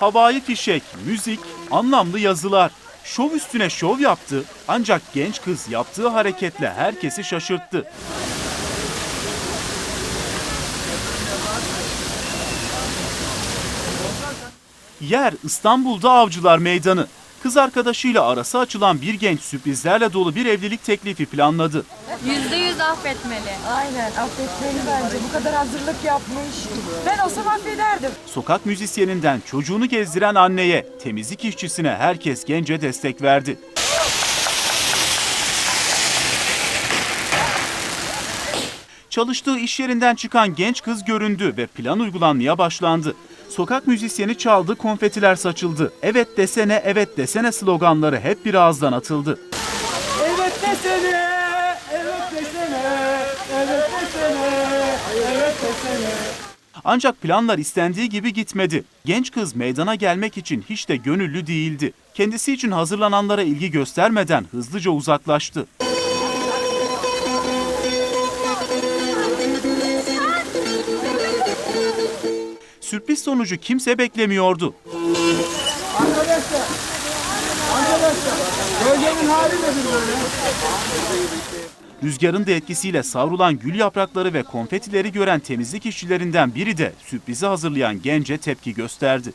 Havai fişek, müzik, anlamlı yazılar. Şov üstüne şov yaptı ancak genç kız yaptığı hareketle herkesi şaşırttı. Yer İstanbul'da Avcılar Meydanı. Kız arkadaşıyla arası açılan bir genç sürprizlerle dolu bir evlilik teklifi planladı. Yüzde yüz affetmeli. Aynen affetmeli bence. Bu kadar hazırlık yapmış. Ben olsam affederdim. Sokak müzisyeninden çocuğunu gezdiren anneye, temizlik işçisine herkes gence destek verdi. Çalıştığı iş yerinden çıkan genç kız göründü ve plan uygulanmaya başlandı. Sokak müzisyeni çaldı, konfetiler saçıldı. Evet desene, evet desene sloganları hep bir ağızdan atıldı. Evet desene, evet desene, evet desene, evet desene. Ancak planlar istendiği gibi gitmedi. Genç kız meydana gelmek için hiç de gönüllü değildi. Kendisi için hazırlananlara ilgi göstermeden hızlıca uzaklaştı. Sürpriz sonucu kimse beklemiyordu. Arkadaşlar, arkadaşlar, bölgenin hali nedir böyle? Rüzgarın da etkisiyle savrulan gül yaprakları ve konfetileri gören temizlik işçilerinden biri de sürprizi hazırlayan gence tepki gösterdi.